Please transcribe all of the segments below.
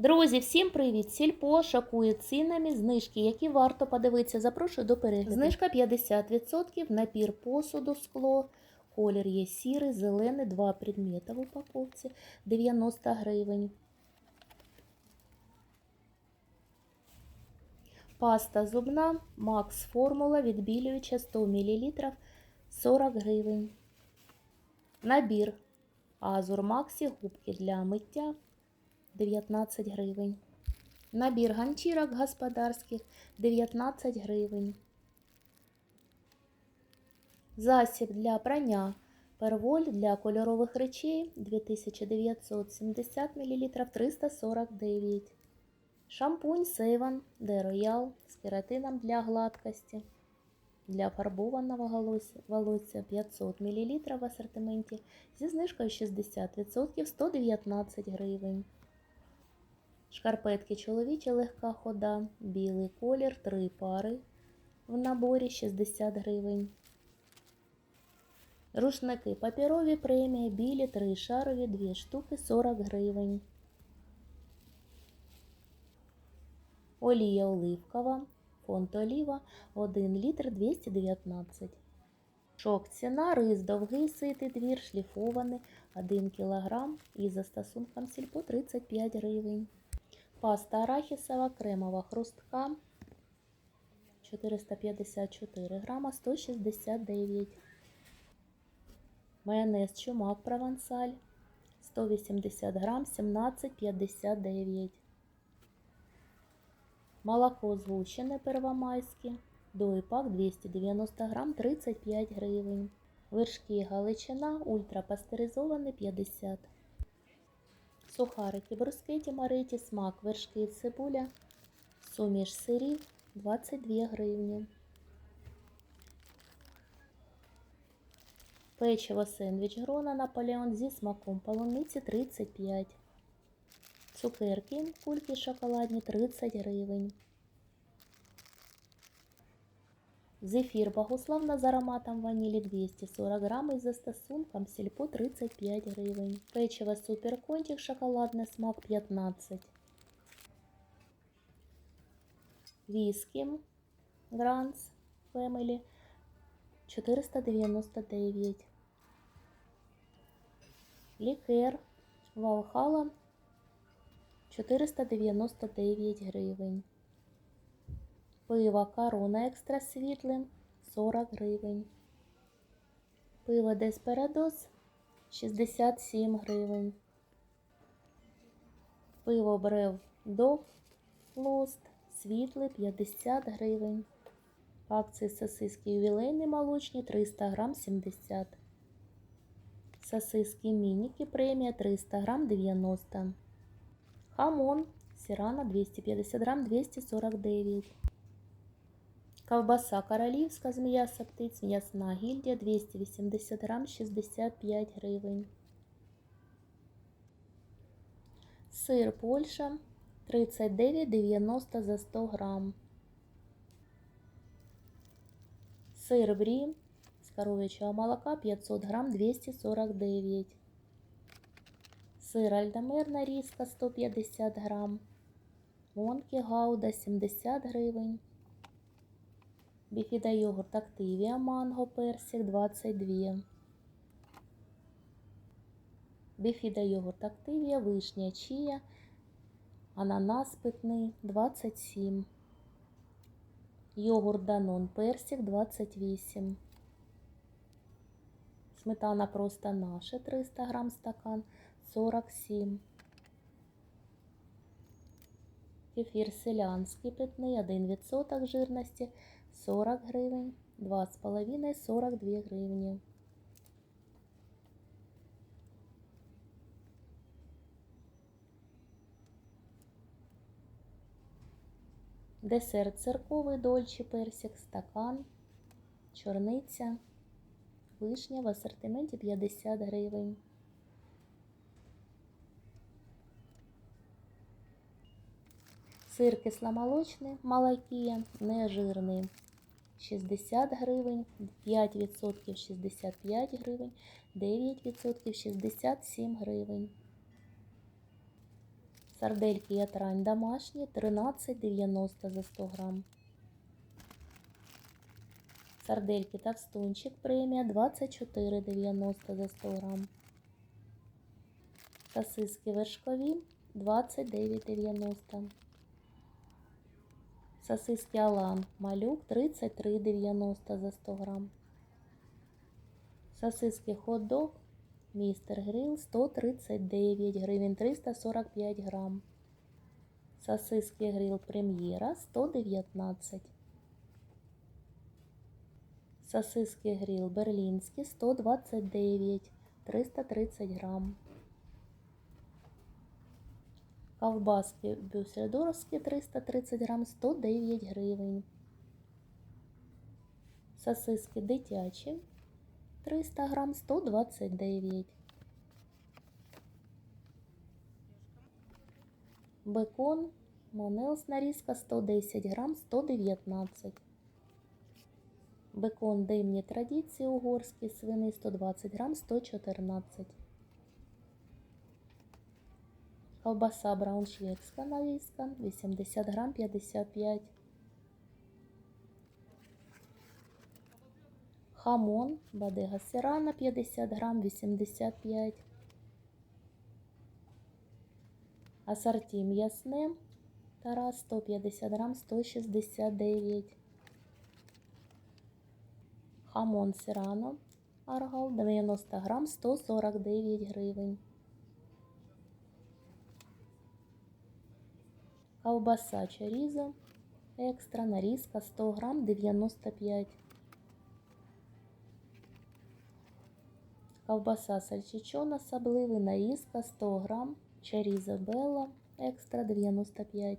Друзі, всім привіт! Сільпо шокує цінами знижки, які варто подивитися. Запрошую до перегляду. Знижка 50%, набір посуду, скло, колір є сірий, зелений, два предмети в упаковці, 90 гривень. Паста зубна, Макс Формула, відбілююча 100 мл, 40 гривень. Набір Азур Максі, губки для миття 19 гривень. Набір ганчірок господарських 19 гривень. Засіб для прання перволь для кольорових речей 2970 мл 349 Шампунь Сейван де Роял з кератином для гладкості. Для фарбованого волосся- волосся 500 мл в асортименті зі знижкою 60% 119 гривень. Шкарпетки чоловічі легка хода, білий колір, 3 пари в наборі 60 гривень. Рушники паперові премія, білі, 3 шарові, 2 штуки 40 гривень. Олія оливкова, фонд оліва 1 літр 219. Шок ціна, рис довгий ситий двір, шліфований 1 кг і за стосунком сільпо 35 гривень. Паста арахісова, кремова хрустка 454 грама 169. Майонез чумак провансаль 180 грам 17,59. Молоко згущене первомайське. Доїпак 290 грам 35 гривень. Вершки галичина ультрапастеризований 50 Сухарики брускеті мариті, смак, вершки, цибуля, суміш сирів 22 гривні. Печиво сендвіч грона Наполеон зі смаком полуниці 35. Цукерки кульки шоколадні 30 гривень. Зефір Богославна з ароматом ванілі 240 грам і за стосунком сільпо 35 гривень. Печиво суперкончик шоколадний смак 15. Віскі Гранс Family 499. Лікер Валхала 499 гривень. Пиво корона екстра світле 40 гривень. Пиво Деспарадос 67 гривень. Пиво Брев Дов Лост світле 50 гривень. Акції сосиски ювілейні молочні 300 грам 70. Сосиски мініки премія 300 грам 90. Хамон Сірана 250 грам 249. Ковбаса королівська з м'яса птиць, м'ясна гільдія 280 грам 65 гривень. Сир Польща 39,90 за 100 грам. Сир брі з коров'ячого молока 500 грам 249. Сир альдамер нарізка 150 грам. Монки гауда 70 гривень. Біфіда йогурт Активія манго персик 22. Біфіда йогурт Активія вишня чія ананас питний 27. Йогурт Данон персик 28. Сметана просто наша 300 грам стакан 47. Кефір селянський питний 1% жирності 40 гривень, 2,5 42 гривні. Десерт цирковий дольче персик, стакан, чорниця, вишня в асортименті 50 гривень. Сир кисломолочний, малакія, нежирний 60 гривень, 5% 65 гривень, 9% 67 гривень. Сардельки ятрань домашні 13,90 за 100 грам. Сардельки товстунчик премія 24,90 за 100 грам. Сосиски вершкові 29,90. Сосиски Алан малюк 33,90 за 100 грам. Сосиски хот-дог Містер Грил 139 гривень 345 грам. Сосиски Грил Прем'єра 119. Сосиски Грил Берлінські 129 330 грам. Ковбаски бюсельдорфські 330 грам 109 гривень. Сосиски дитячі 300 грам 129. Бекон Монелс нарізка 110 грам 119. Бекон димні традиції угорські свини 120 грам 114. Ковбаса брауншвейгська нарізка 80 грам 55. Хамон Бадега Сирана 50 грам 85. Асорті м'ясне Тарас 150 грам 169. Хамон Сирано Аргал 90 грам 149 гривень. Ковбаса чорізо екстра нарізка 100 грам 95. Ковбаса сальчичон особливий нарізка 100 грам. Чорізо Белла екстра 95.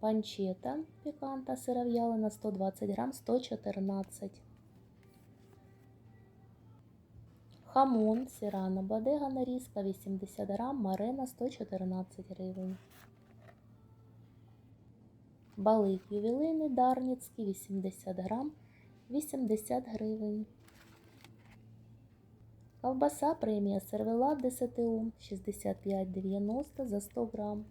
Панчета піканта сиров'ялина 120 грам 114. Хамон сирана бодега нарізка 80 грам, марена 114 гривень. Балик ювілейний дарницький 80 грам 80 гривень. Ковбаса премія сервелат ДСТУ 65,90 за 100 грам.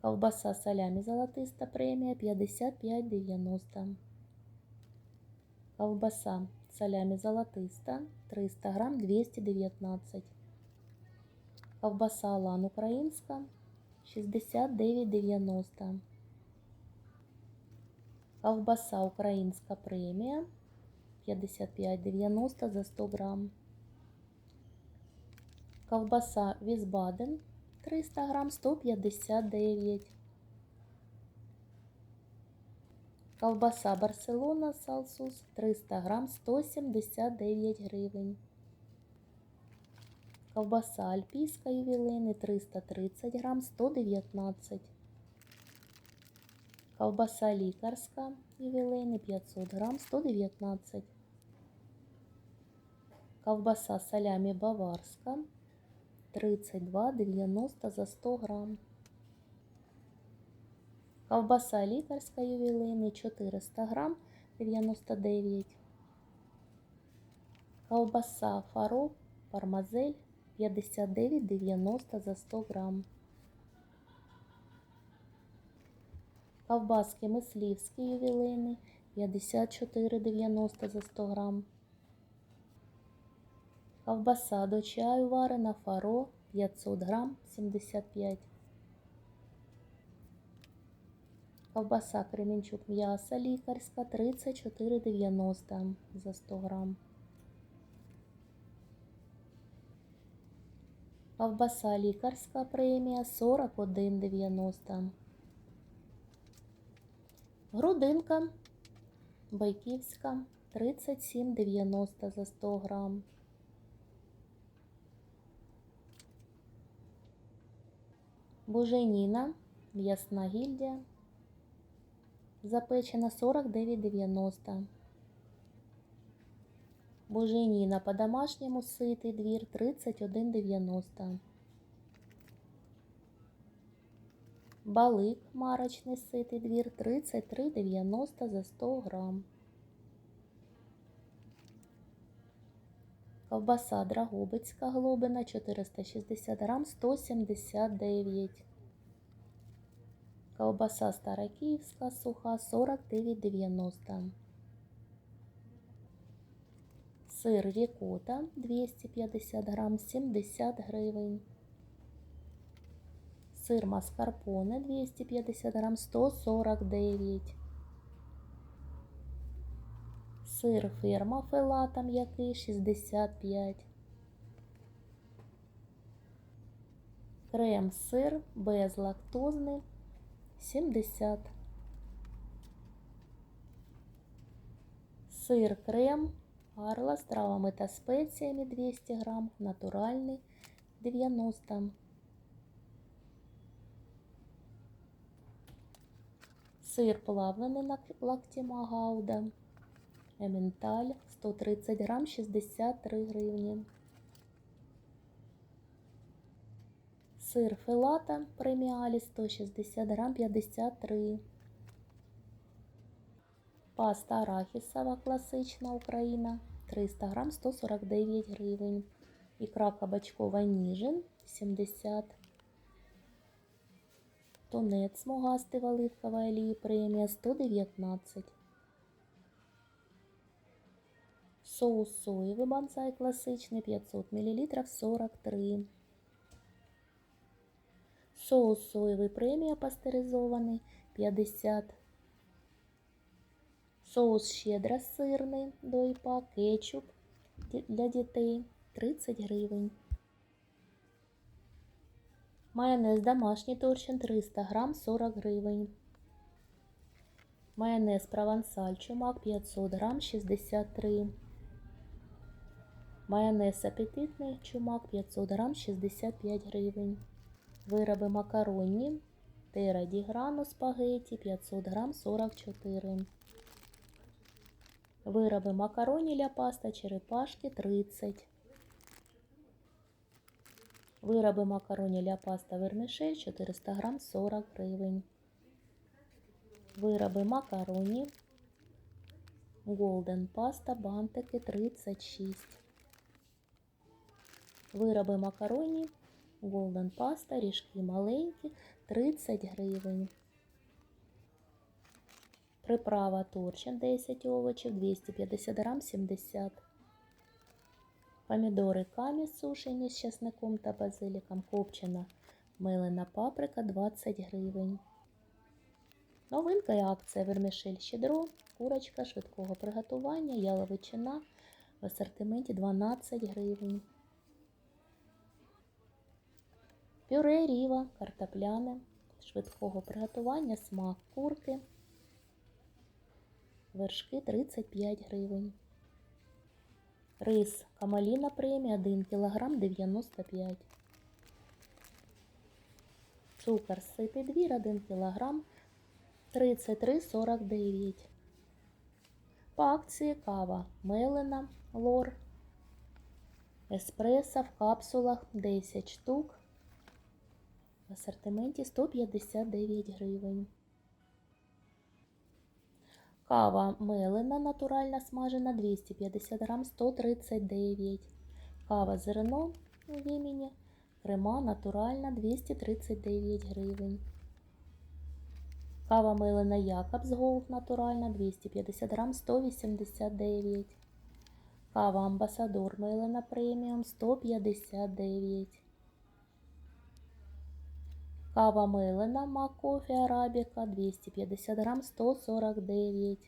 Ковбаса салямі золотиста премія 55,90. Ковбаса салямі золотиста 300 грам 219. Ковбаса Алан українська 69,90. Ковбаса українська премія 55,90 за 100 грам. Ковбаса Візбаден 300 грам 159. Ковбаса Барселона Салсус 300 грам 179 гривень. Ковбаса Альпійська ювілейний 330 грам 119. Ковбаса лікарська ювілейний 500 грам 119. Ковбаса салямі баварська 32,90 за 100 грам. Ковбаса лікарська ювілейний 400 грам 99. Ковбаса фаро пармазель 59,90 за 100 грам. Ковбаски мислівські ювілейні 54,90 за 100 грам. Ковбаса до чаю варена фаро 500 грам 75. Ковбаса Кременчук м'яса лікарська 34,90 за 100 грам. Ковбаса лікарська премія 41,90. Грудинка байківська 37,90 за 100 грам. Буженіна, м'ясна гільдія, запечена 49,90. Буженіна по-домашньому ситий двір 31,90. Балик марочний ситий двір 33,90 за 100 грам. Ковбаса Драгобицька глобина 460 грам 179. Ковбаса Старокиївська суха 49,90. Сир рікота 250 грам 70 гривень. Сир маскарпоне 250 грам 149. Сир ферма фелата м'який 65. Крем сир безлактозний 70. Сир крем Арла з травами та спеціями 200 грам, натуральний 90. Сир плавлений на лактіма гауда. Ементаль 130 грам 63 гривні. Сир филата преміалі 160 грам 53. Паста арахісова класична Україна 300 грам 149 гривень. Ікра кабачкова ніжин 70. Тунець смугастий в оливковій олії премія 119. Соус соєвий банзай класичний 500 мл 43. Соус соєвий премія пастеризований 50. Соус щедра сирний до іпа, кетчуп для дітей 30 гривень. Майонез домашній торчин 300 грам 40 гривень. Майонез провансаль чумак 500 грам 63. Майонез апетитний чумак 500 грам 65 гривень. Вироби макаронні Тера ді грано спагеті 500 грам 44. Вироби макароні ля паста черепашки 30. Вироби макароні ля паста вермішель 400 грам 40 гривень. Вироби макароні Голден паста бантики 36. Вироби макароні Голден паста, ріжки маленькі 30 гривень. Приправа торчин 10 овочів 250 грам 70. Помідори камі сушені з часником та базиліком. Копчена милена паприка 20 гривень. Новинка і акція вермішель щедро, курочка швидкого приготування, яловичина в асортименті 12 гривень. Пюре ріва, картопляне, швидкого приготування, смак курки, вершки 35 гривень. Рис Камаліна премія 1 кг 95 Цукор ситий двір 1 кг 33,49 По акції кава мелена лор Еспресо в капсулах 10 штук в асортименті 159 гривень. Кава мелена натуральна смажена 250 грам 139. Кава зерно в імені крема натуральна 239 гривень. Кава мелена Якобс Голд натуральна 250 грам 189. Кава Амбасадор мелена преміум 159. Кава мелена Макофі Арабіка 250 грам 149.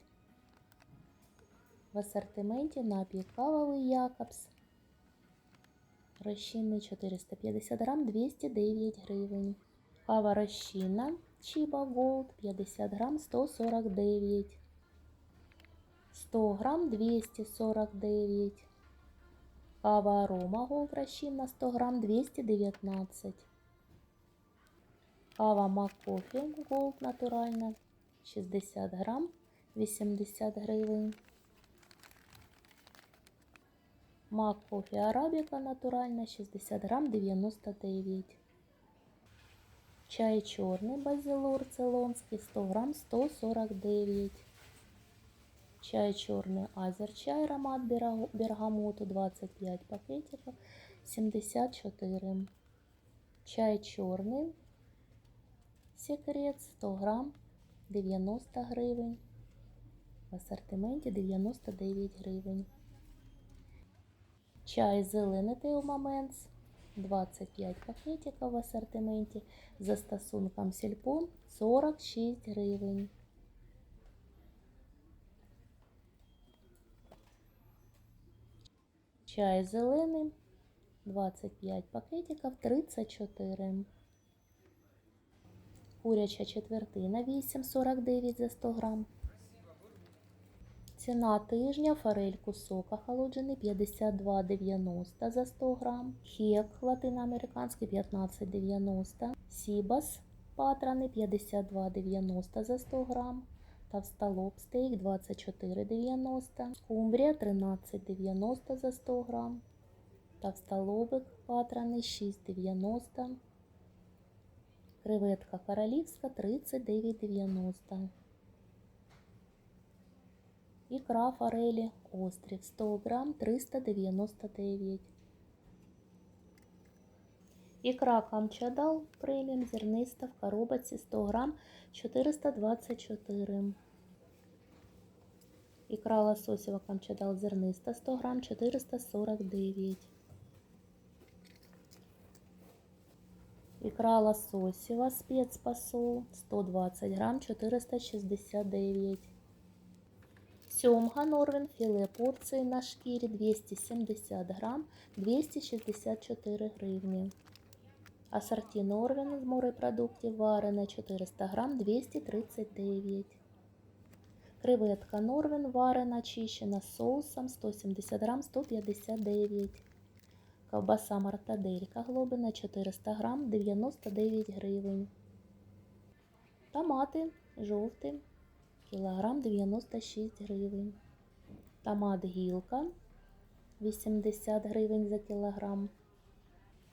В асортименті напій кавовий Якобс. Розчинний 450 грам 209 гривень. Кава розчинна Чіба Голд 50 грам 149. 100 грам 249. Кава Арома Голд розчинна 100 грам 219. Кава Макофі Голд натуральна 60 грам 80 гривень. Макофі Арабіка натуральна 60 грам 99. Чай чорний базилур цейлонський 100 грам 149. Чай черный азер-чай, аромат бергамоту 25 пакетиков, 74. Чай черный, секрет 100 грам, 90 гривень. В асортименті 99 гривень. Чай зелений Теомаменс 25 пакетиків в асортименті за стосунком сільпо 46 гривень. Чай зелений 25 пакетиків 34. Куряча четвертина 8,49 за 100 грам. Ціна тижня форель кусок охолоджений 52,90 за 100 грам. Хек латиноамериканський 15,90. Сібас патрони 52,90 за 100 грам. Товстолоб стейк 24,90. Скумбрія 13,90 за 100 грам. Товстолобик патрони 6,90. Креветка королівська 39,90. Ікра форелі острів 100 грам 399. Ікра камчадал преміум зерниста в коробці 100 грам 424. Ікра лососєва камчадал зерниста 100 грам 449. Ікра лососєва спецпосол 120 грам 469. Сьомга Норвен філе порції на шкірі 270 грам 264 гривні. Асорті Норвен з морепродуктів варена 400 грам 239. Креветка Норвен варена чищена з соусом 170 грам 159. Ковбаса мартаделька глобина 400 грам 99 гривень. Томати жовті кілограм 96 гривень. Томат гілка 80 гривень за кілограм.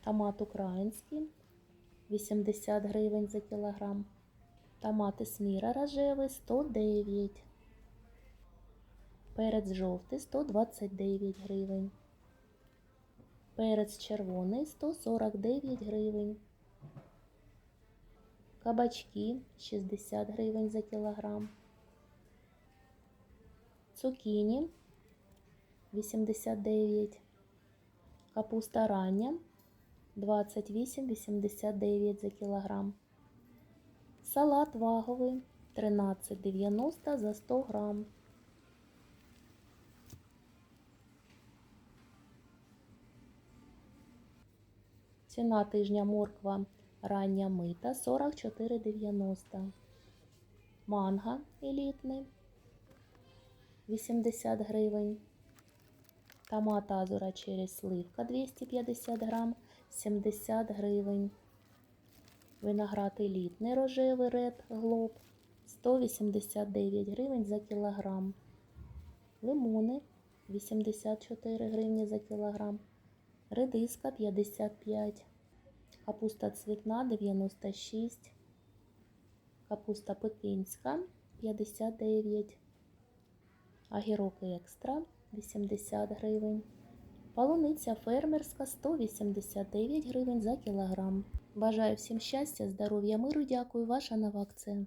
Томат український 80 гривень за кілограм. Томати сміра рожевий 109. Перець жовтий 129 гривень. Перець червоний 149 гривень. Кабачки 60 гривень за кілограм. Цукіні 89. Капуста рання 28,89 за кілограм. Салат ваговий 13,90 за 100 грам. Ціна тижня морква рання мита 44,90. Манго елітний 80 гривень. Томат азура через сливка 250 грам 70 гривень. Виноград елітний рожевий ред глоб 189 гривень за кілограм. Лимони 84 гривні за кілограм. Редиска 55. Капуста цвітна 96. Капуста пекинська 59. Агірок екстра 80 гривень. Полуниця фермерська 189 гривень за кілограм. Бажаю всім щастя, здоров'я, миру. Дякую. Ваша нова акція.